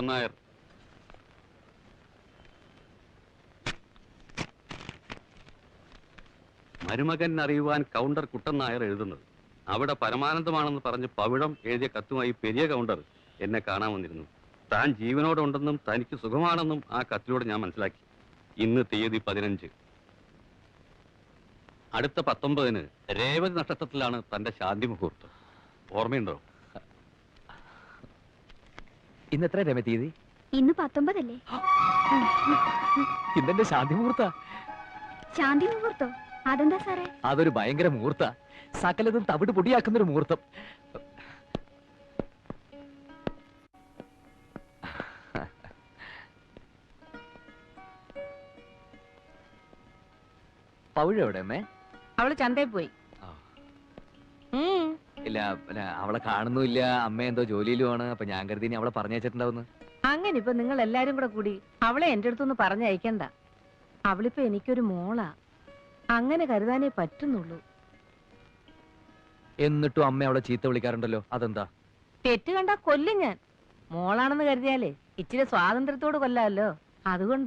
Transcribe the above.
നായർ മരുമകൻ അറിയുവാൻ കൗണ്ടർ കുട്ടൻ നായർ എഴുതുന്നത്. അവിടെ പരമാനന്ദമാണെന്ന് പറഞ്ഞ് പവിഴം എഴുതിയ കത്തുമായി പെരിയ കൗണ്ടർ എന്നെ കാണാൻ വന്നിരുന്നു. താൻ ജീവനോടെ ഉണ്ടെന്നും തനിക്ക് സുഖമാണെന്നും ആ കത്തിലൂടെ ഞാൻ മനസ്സിലാക്കി. ഇന്ന് തീയതി പതിനഞ്ച്. അടുത്ത പത്തൊമ്പതിന് രേവതി നക്ഷത്രത്തിലാണ് തന്റെ ശാന്തി മുഹൂർത്തം ഓർമ്മയുണ്ടോ? ഇന്ന് എത്ര രമ തീയതി? ഇന്ന് പത്തൊമ്പതല്ലേ? ഇന്നെന്റെ ശാന്തി മുഹൂർത്ത. ശാന്തി മുഹൂർത്തോ? അതെന്താ സാറേ? അതൊരു ഭയങ്കര മുഹൂർത്ത. സകലതും തവിട് പൊടിയാക്കുന്ന ഒരു മുഹൂർത്തം. പൗഴ എവിടെ അമ്മേ? അവൾ ചന്തയിൽ പോയി. ഇല്ല അല്ല അവളെ കാണുന്നില്ല അമ്മ എന്തോ ജോലിയിലുമാണ് അപ്പൊ ഞാൻ കരുതി അവളെ പറഞ്ഞയച്ചിട്ടുണ്ടാവുന്നു അങ്ങനെ ഇപ്പൊ നിങ്ങൾ എല്ലാരും കൂടെ കൂടി അവളെ എന്റെ അടുത്തൊന്ന് പറഞ്ഞയക്കണ്ട അവളിപ്പോ എനിക്കൊരു മോളാ. അങ്ങനെ കരുതാനേ പറ്റുന്നുള്ളൂ. എന്നിട്ടും അമ്മ അവളെ ചീത്ത വിളിക്കാറുണ്ടല്ലോ. അതെന്താ? തെറ്റ് കണ്ടാ കൊല്ലും ഞാൻ. മോളാണെന്ന് കരുതിയാലേ ഇച്ചിരി സ്വാതന്ത്ര്യത്തോട് കൊല്ലാമല്ലോ. അതുകൊണ്ടാ.